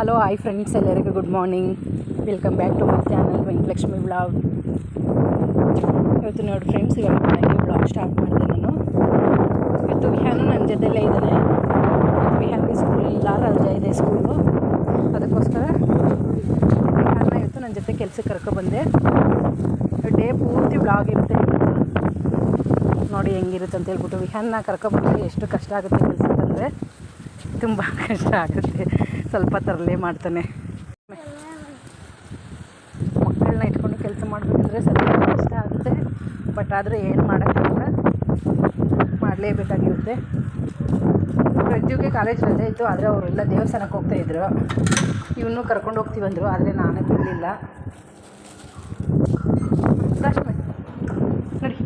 Hello hi friends ಎಲ್ಲರಿಗೂ good morning welcome back to my channel Venkatalakshmi blog ಇವತ್ತು ನೋಡಿ friends ಇವಾಗ ಬೆಳಗ್ಗೆ ಬ್ಲಾಗ್ ಸ್ಟಾರ್ಟ್ ಮಾಡಿದೆ ನಾನು. ಇವತ್ತು ವಿಹಾನು ನನ್ನ ಜೊತೆಲೇ ಇದ್ದಾನೆ. ವಿಹಾನ್ಗೆ ಸ್ಕೂಲ್ ಇಲ್ಲ ರಜೆ ಇದೆ ಸ್ಕೂಲು ಅದಕ್ಕೋಸ್ಕರ ವಿಹಾನ ಇವತ್ತು ನನ್ನ ಜೊತೆ ಕೆಲಸಕ್ಕೆ ಕರ್ಕೊಬಂದೆ ಡೇ ಪೂರ್ತಿ ಬ್ಲಾಗ್ ಇರುತ್ತೆ ನೋಡಿ ಹೆಂಗಿರುತ್ತೆ ಅಂತ ಹೇಳ್ಬಿಟ್ಟು ವಿಹಾನ್ನ ಕರ್ಕೊಬಂದ್ರೆ ಎಷ್ಟು ಕಷ್ಟ ಆಗುತ್ತೆ ಕೆಲಸಕ್ಕೆ ಅಂದರೆ ತುಂಬ ಕಷ್ಟ ಆಗುತ್ತೆ. ಸ್ವಲ್ಪ ತರಲೆ ಮಾಡ್ತಾನೆ. ಮಕ್ಕಳನ್ನ ಇಟ್ಕೊಂಡು ಕೆಲಸ ಮಾಡಬೇಕಂದ್ರೆ ಸ್ವಲ್ಪ ಕಷ್ಟ ಆಗುತ್ತೆ. ಬಟ್ ಆದರೆ ಏನು ಮಾಡೋಕ್ಕಾಗಲ್ಲ ಮಾಡಲೇಬೇಕಾಗಿರುತ್ತೆ. ರಜ್ಜುಗೆ ಕಾಲೇಜ್ ರಜೆ ಇತ್ತು, ಆದರೆ ಅವರೆಲ್ಲ ದೇವಸ್ಥಾನಕ್ಕೆ ಹೋಗ್ತಾಯಿದ್ರು ಇವನು ಕರ್ಕೊಂಡು ಹೋಗ್ತೀವಿ ಅಂದರು, ಆದರೆ ನಾನೇ ಬಿಡಲಿಲ್ಲ ನೋಡಿ.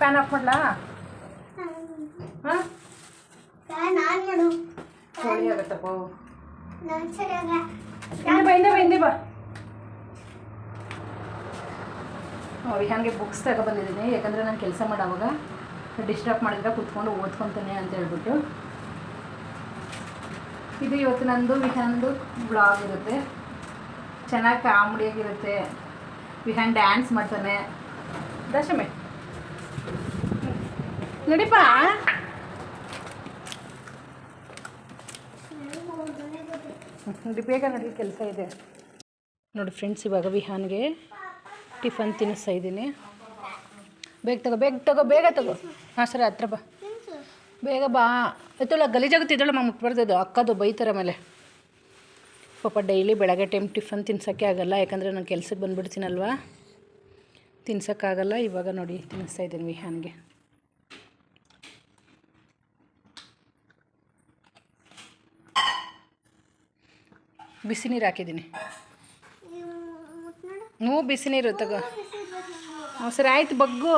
ಫ್ಯಾನ್ ಆಫ್ ಮಾಡಲಾ ಹಾಂ ನಾನು ಮಾಡು ಕೋಳಿ ಬುಕ್ಸ್ ಬಂದಿದ್ದೀನಿ ಹಿಂದೆ ಬಾ ಹಿಂದೆ ಬಾ ಹಿಂದೆ ಬಾ. ನೋಡಿ ಹಾಗೆ ಬುಕ್ಸ್ ತಗೊಬಂದಿದ್ದೀನಿ ಯಾಕಂದರೆ ನಾನು ಕೆಲಸ ಮಾಡೋವಾಗ ಡಿಸ್ಟರ್ಬ್ ಮಾಡಿದ್ರೆ ಕುತ್ಕೊಂಡು ಓದ್ಕೊತಾನೆ ಅಂತ ಹೇಳ್ಬಿಟ್ಟು. ಇದು ಇವತ್ತು ನಂದು ವಿಹಾನ್ದು ಬ್ಲಾಗ್ ಇರುತ್ತೆ. ಚೆನ್ನಾಗಿ ಕಾಮಿಡಿಯಾಗಿರುತ್ತೆ ವಿಹಾನ್ ಡ್ಯಾನ್ಸ್ ಮಾಡ್ತಾನೆ. ದಶಮಿ. ನಡಿಪ? ನೋಡಿ, ಬೇಗ ನಡೀಲಿ ಕೆಲಸ ಇದೆ. ನೋಡಿ ಫ್ರೆಂಡ್ಸ್ ಇವಾಗ ವಿಹಾನ್ಗೆ ಟಿಫನ್ ತಿನ್ನಿಸ್ತಾ ಇದ್ದೀನಿ. ಬೇಗ ತಗೋ ಬೇಗ ತಗೋ ಬೇಗ ತಗೋ. ಹಾಂ, ಸರಿ, ಹತ್ರ ಬಾ. ಬೇಗ ಬಾ. ಎತ್ತಲ್ಲ ಗಲೀಜಾಗುತ್ತೆ ಇದೊಳ ಮಾ ಮುಟ್ಬಾರ್ದು ಅಕ್ಕದು ಬೈತಾರೆ ಆಮೇಲೆ. ಪಾಪ ಡೈಲಿ ಬೆಳಗ್ಗೆ ಟೈಮ್ ಟಿಫನ್ ತಿನ್ಸೋಕ್ಕೆ ಆಗಲ್ಲ, ಯಾಕಂದರೆ ನಾನು ಕೆಲ್ಸಕ್ಕೆ ಬಂದುಬಿಡ್ತೀನಲ್ವಾ? ತಿನ್ಸೋಕ್ಕಾಗಲ್ಲ, ಇವಾಗ ನೋಡಿ, ತಿನ್ನಿಸ್ತಾ ಇದ್ದೀನಿ ವಿಹಾನ್ಗೆ. ಬಿಸಿ ನೀರು ಹಾಕಿದ್ದೀನಿ ಹ್ಞೂ ಬಿಸಿ ನೀರು ತಗೋ. ಹ್ಞೂ ಸರಿ ಆಯ್ತು ಬಗ್ಗು.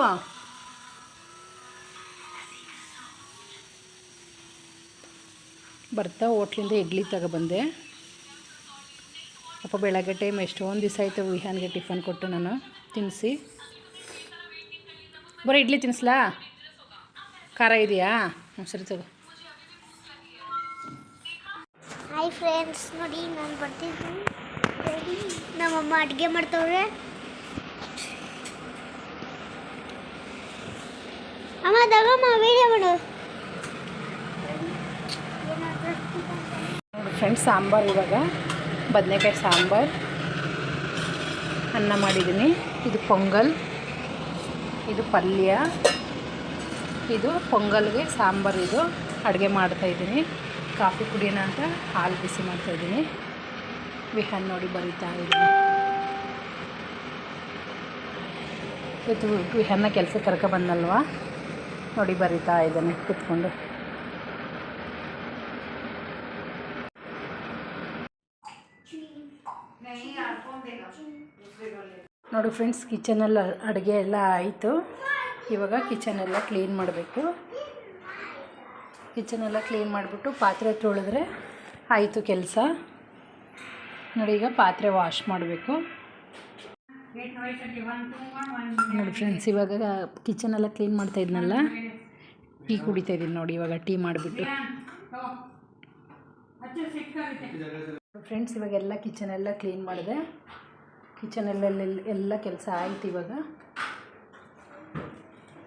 ಬರ್ತಾ ಹೋಟ್ಲಿಂದ ಇಡ್ಲಿ ತಗೊಬಂದೆ ಅಪ್ಪ ಬೆಳಗ್ಗೆ ಟೈಮ್ ಎಷ್ಟೊಂದು ದಿವಸ ಆಯಿತು ವಿಹಾನ್ಗೆ ಟಿಫನ್ ಕೊಟ್ಟು ನಾನು ತಿನ್ನಿಸಿ ಬರೋ ಇಡ್ಲಿ ತಿನ್ನಿಸ್ಲಾ ಖಾರ ಇದೆಯಾ? ಹ್ಞೂ ಸರಿ ತಗೋ. ಫ್ರೆಂಡ್ಸ್ ನೋಡಿ ನಾನು ಬರ್ತಿದ್ದೀನಿ ನಮ್ಮಮ್ಮ ಅಡುಗೆ ಮಾಡ್ತವ್ರೆ. ಅಮ್ಮ ತಗಮ್ಮ ವೀಡಿಯೋ ಮಾಡು. ಫ್ರೆಂಡ್ಸ್ ಸಾಂಬಾರು ಇವಾಗ. ಬದನೆಕಾಯಿ ಸಾಂಬಾರು. ಅನ್ನ ಮಾಡಿದ್ದೀನಿ. ಇದು ಪೊಂಗಲ್. ಇದು ಪಲ್ಯ. ಇದು ಪೊಂಗಲ್ಗೆ ಸಾಂಬಾರು ಇದು. ಅಡುಗೆ ಮಾಡ್ತಾಯಿದ್ದೀನಿ ಕಾಫಿ ಕುಡಿಯೋಣ ಅಂತ ಹಾಲು ಬಿಸಿ ಮಾಡ್ತಾ ಇದ್ದೀನಿ. ವಿಹನ್ ನೋಡಿ ಬರೀತಾ ಇದ್ದೀನಿ. ಇವತ್ತು ವಿಹನ್ನ ಕೆಲಸಕ್ಕೆ ಕರ್ಕ ಬಂದಲ್ವಾ? ನೋಡಿ ಬರೀತಾ ಇದ್ದಾನೆ, ಕುತ್ಕೊಂಡು. ನೋಡಿ ಫ್ರೆಂಡ್ಸ್, ಕಿಚನಲ್ಲಿ ಅಡುಗೆ ಎಲ್ಲ ಆಯಿತು. ಇವಾಗ ಕಿಚನೆಲ್ಲ ಕ್ಲೀನ್ ಮಾಡಬೇಕು. ಕಿಚನೆಲ್ಲ ಕ್ಲೀನ್ ಮಾಡಿಬಿಟ್ಟು ಪಾತ್ರೆ ತೊಳೆದ್ರೆ ಆಯಿತು ಕೆಲಸ. ನೋಡಿ, ಈಗ ಪಾತ್ರೆ ವಾಶ್ ಮಾಡಬೇಕು. ನೋಡಿ ಫ್ರೆಂಡ್ಸ್ ಇವಾಗ ಕಿಚನೆಲ್ಲ ಕ್ಲೀನ್ ಮಾಡ್ತಾ ಇದ್ನಲ್ಲ? ಟೀ ಕುಡಿತಾ ಇದ್ದೀನಿ ನೋಡಿ, ಇವಾಗ ಟೀ ಮಾಡಿಬಿಟ್ಟು. ಫ್ರೆಂಡ್ಸ್ ಇವಾಗ ಎಲ್ಲ ಕಿಚನ್ ಎಲ್ಲ ಕ್ಲೀನ್ ಮಾಡಿದೆ. ಕಿಚನಲ್ಲೆಲ್ಲ ಎಲ್ಲ ಕೆಲಸ ಆಯ್ತು ಇವಾಗ.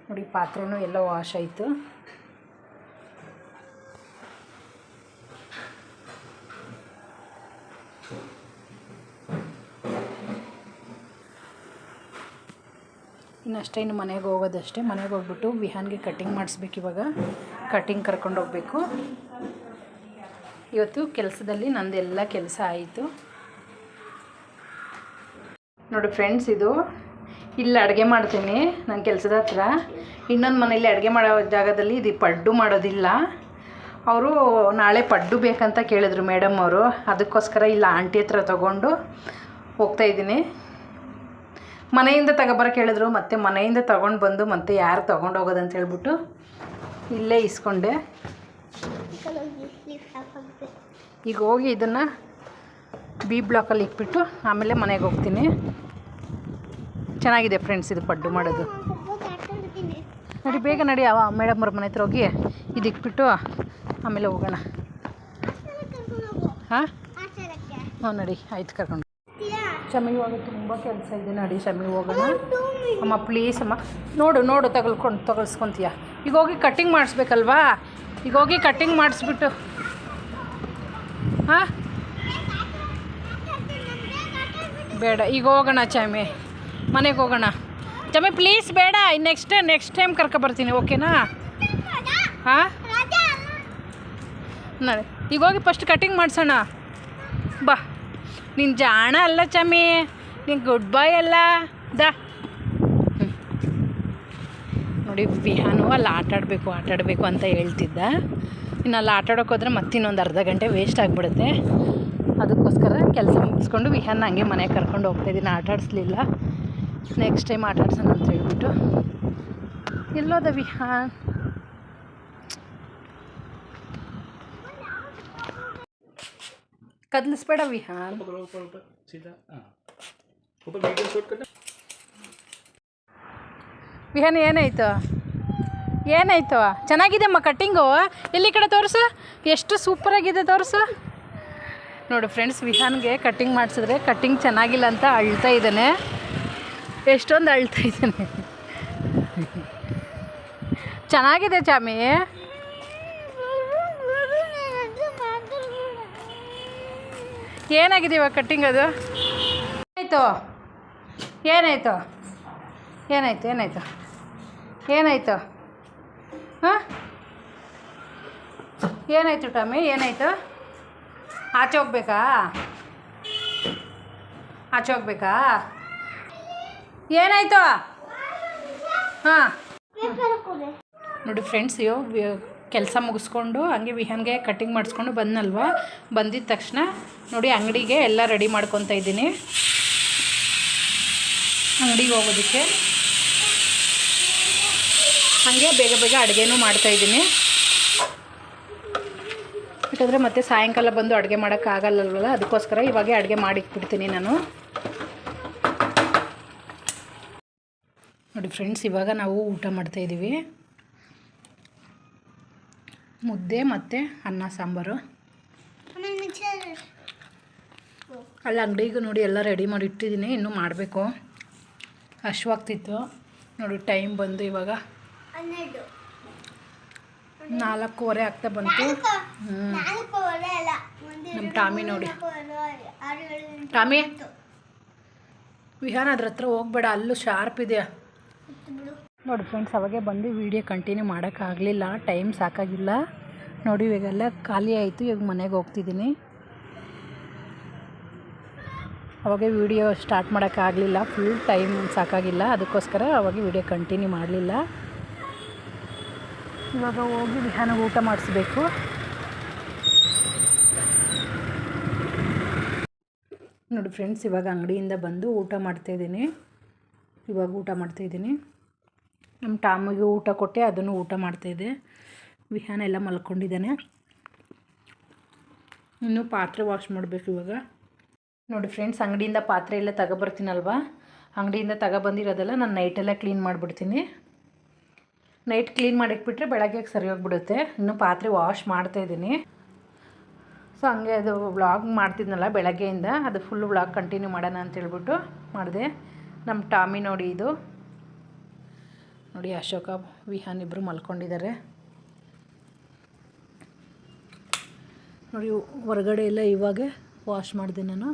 ನೋಡಿ, ಪಾತ್ರೆನೂ ಎಲ್ಲ ವಾಶ್ ಆಯಿತು. ಇನ್ನಷ್ಟೇ ಇನ್ನು ಮನೆಗೆ ಹೋಗೋದಷ್ಟೇ. ಮನೆಗೆ ಹೋಗ್ಬಿಟ್ಟು ವಿಹಾನ್ಗೆ ಕಟ್ಟಿಂಗ್ ಮಾಡಿಸ್ಬೇಕು ಇವಾಗ. ಕಟ್ಟಿಂಗ್ ಕರ್ಕೊಂಡು ಹೋಗ್ಬೇಕು. ಇವತ್ತು ಕೆಲಸದಲ್ಲಿ ನಂದೆಲ್ಲ ಕೆಲಸ ಆಯಿತು. ನೋಡಿ ಫ್ರೆಂಡ್ಸ್ ಇದು. ಇಲ್ಲಿ ಅಡುಗೆ ಮಾಡ್ತೀನಿ. ನನ್ನ ಕೆಲಸದ ಹತ್ರ. ಇನ್ನೊಂದು ಮನೇಲಿ ಅಡುಗೆ ಮಾಡೋ ಜಾಗದಲ್ಲಿ ಇದು ಪಡ್ಡು ಮಾಡೋದಿಲ್ಲ. ಅವರು ನಾಳೆ ಪಡ್ಡು ಬೇಕಂತ ಕೇಳಿದ್ರು ಮೇಡಮ್ ಅವರು. ಅದಕ್ಕೋಸ್ಕರ ಇಲ್ಲ, ಆಂಟಿ ಹತ್ರ ತೊಗೊಂಡು ಹೋಗ್ತಾಯಿದ್ದೀನಿ ಮನೆಯಿಂದ ತಗೋಬರ ಕೇಳಿದ್ರು, ಮತ್ತು ಮನೆಯಿಂದ ತಗೊಂಡು ಬಂದು ಮತ್ತೆ ಯಾರು ತೊಗೊಂಡು ಹೋಗೋದಂತ ಹೇಳ್ಬಿಟ್ಟು ಇಲ್ಲೇ ಇಸ್ಕೊಂಡೆ. ಈಗ ಹೋಗಿ ಇದನ್ನು ಬಿ ಬ್ಲಾಕಲ್ಲಿ ಇಟ್ಬಿಟ್ಟು ಆಮೇಲೆ ಮನೆಗೆ ಹೋಗ್ತೀನಿ. ಚೆನ್ನಾಗಿದೆ ಫ್ರೆಂಡ್ಸ್ ಇದು ಪಡ್ಡು ಮಾಡೋದು. ನಡಿ, ಬೇಗ ನಡಿ, ಅವ ಮೇಡಮ್ ಅವ್ರ ಮನೆ ಹತ್ರ ಹೋಗಿ ಇದು ಆಮೇಲೆ ಹೋಗೋಣ. ಹಾಂ? ಹ್ಞೂ ನಡಿ, ಆಯ್ತು ಕರ್ಕೊಂಡು. ಶಮಿಗೆ ಹೋಗಿ ತುಂಬ ಕೆಲಸ ಇದೆ ನಡಿ, ಶಮಿಗೆ ಹೋಗೋಣ. ಅಮ್ಮ ಪ್ಲೀಸ್ ಅಮ್ಮ. ನೋಡು ನೋಡು ತಗೊಳ್ಕೊಂಡು ತಗೊಳ್ಸ್ಕೊತೀಯ ಈಗ ಹೋಗಿ ಕಟ್ಟಿಂಗ್ ಮಾಡಿಸ್ಬೇಕಲ್ವಾ? ಈಗ ಹೋಗಿ ಕಟ್ಟಿಂಗ್ ಮಾಡಿಸ್ಬಿಟ್ಟು. ಹಾಂ? ಬೇಡ, ಈಗ ಹೋಗೋಣ ಚಾಮಿ ಮನೆಗೆ ಹೋಗೋಣ. ಚಾಮಿ ಪ್ಲೀಸ್ ಬೇಡ ನೆಕ್ಸ್ಟ್ ನೆಕ್ಸ್ಟ್ ಟೈಮ್ ಕರ್ಕೊಬರ್ತೀನಿ ಓಕೆನಾ ಹಾಂ? ನೋಡಿ ಈಗ ಹೋಗಿ ಫಸ್ಟ್ ಕಟಿಂಗ್ ಮಾಡಿಸೋಣ. ಬಾ. ನಿನ್ನ ಜಾಣ ಅಲ್ಲ ಚಾಮಿ. ನೀನು ಗುಡ್ ಬಾಯ್ ಅಲ್ಲ. ದಾ. ನೋಡಿ, ವಿಹಾನು ಅಲ್ಲಿ ಆಟಾಡಬೇಕು ಆಟಾಡಬೇಕು ಅಂತ ಹೇಳ್ತಿದ್ದ. ಇನ್ನು ಅಲ್ಲಿ ಆಟ ಆಡೋಕೆ ಹೋದ್ರೆ ಮತ್ತಿನ್ನೊಂದು ಅರ್ಧ ಗಂಟೆ ವೇಸ್ಟ್ ಆಗಿಬಿಡುತ್ತೆ. ಅದಕ್ಕೋಸ್ಕರ ಕೆಲಸ ಮುಗಿಸ್ಕೊಂಡು ವಿಹಾನ್ ಹಂಗೆ ಮನೆಗೆ ಕರ್ಕೊಂಡು ಹೋಗ್ತಾಯಿದ್ದೀನಿ ಆಟ ಆಡಿಸ್ಲಿಲ್ಲ. ನೆಕ್ಸ್ಟ್ ಟೈಮ್ ಆಟಾಡ್ಸೋಣ ಅಂತ ಹೇಳ್ಬಿಟ್ಟು. ಎಲ್ಲೋದ ವಿಹಾನ್? ಕದಲಿಸ್ಬೇಡ ವಿಹಾನ್ ವಿಹಾನ್ ಏನಾಯ್ತು? ಏನಾಯ್ತು? ಚೆನ್ನಾಗಿದೆಮ್ಮ ಕಟ್ಟಿಂಗು ಇಲ್ಲಿ ಕಡೆ ತೋರಿಸು? ಎಷ್ಟು ಸೂಪರಾಗಿದೆ ತೋರಿಸು? ನೋಡು ಫ್ರೆಂಡ್ಸ್ ವಿಹಾನ್ಗೆ ಕಟ್ಟಿಂಗ್ ಮಾಡಿಸಿದ್ರೆ ಕಟ್ಟಿಂಗ್ ಚೆನ್ನಾಗಿಲ್ಲ ಅಂತ ಅಳ್ತಾ ಇದ್ದಾನೆ. ಎಷ್ಟೊಂದು ಅಳ್ತಾ ಇದ್ದಾನೆ. ಚೆನ್ನಾಗಿದೆ ಚಾಮಿ. ಏನಾಗಿದೆ ಇವಾಗ ಕಟ್ಟಿಂಗ್ ಅದು? ಏನಾಯ್ತು? ಏನಾಯಿತು? ಏನಾಯ್ತು ಏನಾಯಿತು? ಏನಾಯಿತು? ಹಾಂ? ಏನಾಯಿತು ಟಮ್ಮಿ ಏನಾಯಿತು? ಆಚೆ ಹೋಗ್ಬೇಕಾ? ಆಚೆ ಹೋಗ್ಬೇಕಾ? ಏನಾಯಿತು? ಹಾಂ. ನೋಡಿ ಫ್ರೆಂಡ್ಸ್ ಅಯ್ಯೋ ಕೆಲಸ ಮುಗಿಸ್ಕೊಂಡು ಹಂಗೆ ವಿಹನ್ಗೆ ಕಟ್ಟಿಂಗ್ ಮಾಡಿಸ್ಕೊಂಡು ಬಂದನಲ್ವ? ಬಂದಿದ್ದ ತಕ್ಷಣ ನೋಡಿ ಅಂಗಡಿಗೆ ಎಲ್ಲ ರೆಡಿ ಮಾಡ್ಕೊತಾ ಇದ್ದೀನಿ. ಅಂಗಡಿಗೆ ಹೋಗೋದಕ್ಕೆ. ಹಾಗೆ ಬೇಗ ಬೇಗ ಅಡುಗೆನೂ ಮಾಡ್ತಾಯಿದ್ದೀನಿ ಯಾಕಂದರೆ ಮತ್ತೆ ಸಾಯಂಕಾಲ ಬಂದು ಅಡುಗೆ ಮಾಡೋಕ್ಕಾಗಲ್ಲಲ್ವಲ್ಲ ಅದಕ್ಕೋಸ್ಕರ ಇವಾಗೆ ಅಡುಗೆ ಮಾಡಿಟ್ಬಿಡ್ತೀನಿ ನಾನು. ನೋಡಿ ಫ್ರೆಂಡ್ಸ್ ಇವಾಗ ನಾವು ಊಟ ಮಾಡ್ತಾಯಿದ್ದೀವಿ ಮುದ್ದೆ ಮತ್ತು ಅನ್ನ ಸಾಂಬಾರು. ಅಲ್ಲಿ ಅಂಗಡಿಗೂ ನೋಡಿ ಎಲ್ಲ ರೆಡಿ ಮಾಡಿ ಇಟ್ಟಿದ್ದೀನಿ. ಇನ್ನೂ ಮಾಡಬೇಕು. ಹಶ್ವಾಗ್ತಿತ್ತು ನೋಡಿ ಟೈಮ್ ಬಂದು ಇವಾಗ ನಾಲ್ಕೂವರೆ ಆಗ್ತಾ ಬಂತು. ನಮ್ಮ ಟಾಮಿ ನೋಡಿ. ಟಾಮಿ? ವಿಹಾನ್ ಅದ್ರ ಹತ್ರ ಹೋಗ್ಬೇಡ. ಅಲ್ಲೂ ಶಾರ್ಪ್ ಇದೆಯಾ ನೋಡಿ ಫ್ರೆಂಡ್ಸ್ ಅವಾಗೆ ಬಂದು ವೀಡಿಯೋ ಕಂಟಿನ್ಯೂ ಮಾಡೋಕ್ಕಾಗಲಿಲ್ಲ ಟೈಮ್ ಸಾಕಾಗಿಲ್ಲ. ನೋಡಿ ಇವಾಗೆಲ್ಲ ಖಾಲಿ ಆಯಿತು, ಇವಾಗ ಮನೆಗೆ ಹೋಗ್ತಿದ್ದೀನಿ. ಅವಾಗೆ ವೀಡಿಯೋ ಸ್ಟಾರ್ಟ್ ಮಾಡೋಕ್ಕಾಗಲಿಲ್ಲ ಫುಲ್ ಟೈಮ್ ಸಾಕಾಗಿಲ್ಲ, ಅದಕ್ಕೋಸ್ಕರ ಅವಾಗ ವೀಡಿಯೋ ಕಂಟಿನ್ಯೂ ಮಾಡಲಿಲ್ಲ. ಇವಾಗ ಹೋಗಿ ವಿಧಾನ ಊಟ ಮಾಡಿಸ್ಬೇಕು. ನೋಡಿ ಫ್ರೆಂಡ್ಸ್ ಇವಾಗ ಅಂಗಡಿಯಿಂದ ಬಂದು ಊಟ ಮಾಡ್ತಾಯಿದ್ದೀನಿ ಇವಾಗ ಊಟ ಮಾಡ್ತಾಯಿದ್ದೀನಿ ನಮ್ಮ ಟಾಮಿಗೆ ಊಟ ಕೊಟ್ಟೆ, ಅದನ್ನು ಊಟ ಮಾಡ್ತಾಯಿದ್ದೆ ವಿಹಾನ ಎಲ್ಲ ಮಲ್ಕೊಂಡಿದ್ದಾನೆ. ಇನ್ನು ಪಾತ್ರೆ ವಾಶ್ ಮಾಡಬೇಕು ಇವಾಗ. ನೋಡಿ ಫ್ರೆಂಡ್ಸ್ ಅಂಗಡಿಯಿಂದ ಪಾತ್ರೆ ಎಲ್ಲ ತಗೊಬರ್ತೀನಲ್ವ? ಅಂಗಡಿಯಿಂದ ತಗೊಬಂದಿರೋದೆಲ್ಲ ನಾನು ನೈಟೆಲ್ಲ ಕ್ಲೀನ್ ಮಾಡಿಬಿಡ್ತೀನಿ. ನೈಟ್ ಕ್ಲೀನ್ ಮಾಡಿಟ್ಬಿಟ್ರೆ ಬೆಳಗ್ಗೆ ಸರಿ ಹೋಗ್ಬಿಡುತ್ತೆ. ಇನ್ನು ಪಾತ್ರೆ ವಾಶ್ ಮಾಡ್ತಾಯಿದ್ದೀನಿ ಸೊ ಹಂಗೆ ಅದು ವ್ಲಾಗ್ ಮಾಡ್ತಿದ್ನಲ್ಲ ಬೆಳಗ್ಗೆಯಿಂದ, ಅದು ಫುಲ್ ವ್ಲಾಗ್ ಕಂಟಿನ್ಯೂ ಮಾಡೋಣ ಅಂತ ಹೇಳ್ಬಿಟ್ಟು ಮಾಡಿದೆ. ನಮ್ಮ ಟಾಮಿ ನೋಡಿ ಇದು. ನೋಡಿ ಅಶೋಕ ವಿಹಾನ್ ಇಬ್ಬರು ಮಲ್ಕೊಂಡಿದ್ದಾರೆ. ನೋಡಿ ಹೊರಗಡೆ ಎಲ್ಲ ಇವಾಗೆ ವಾಶ್ ಮಾಡಿದೆ ನಾನು.